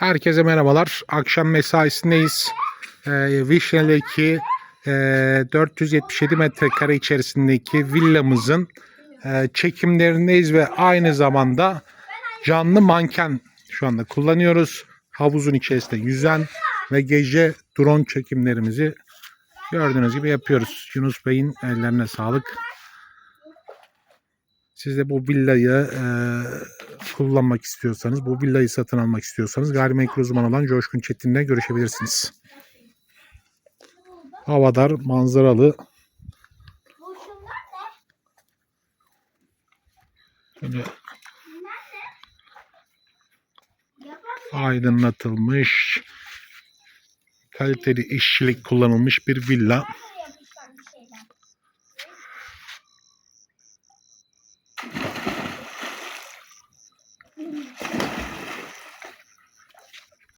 Herkese merhabalar. Akşam mesaisindeyiz. Ee, Vişne'deki e, 477 metrekare içerisindeki villamızın e, çekimlerindeyiz ve aynı zamanda canlı manken şu anda kullanıyoruz. Havuzun içerisinde yüzen ve gece drone çekimlerimizi gördüğünüz gibi yapıyoruz. Yunus Bey'in ellerine sağlık. Siz de bu villayı e, kullanmak istiyorsanız, bu villayı satın almak istiyorsanız gayrimenkul uzmanı olan Coşkun Çetin'le görüşebilirsiniz. Havadar, manzaralı. Böyle aydınlatılmış, kaliteli işçilik kullanılmış bir villa.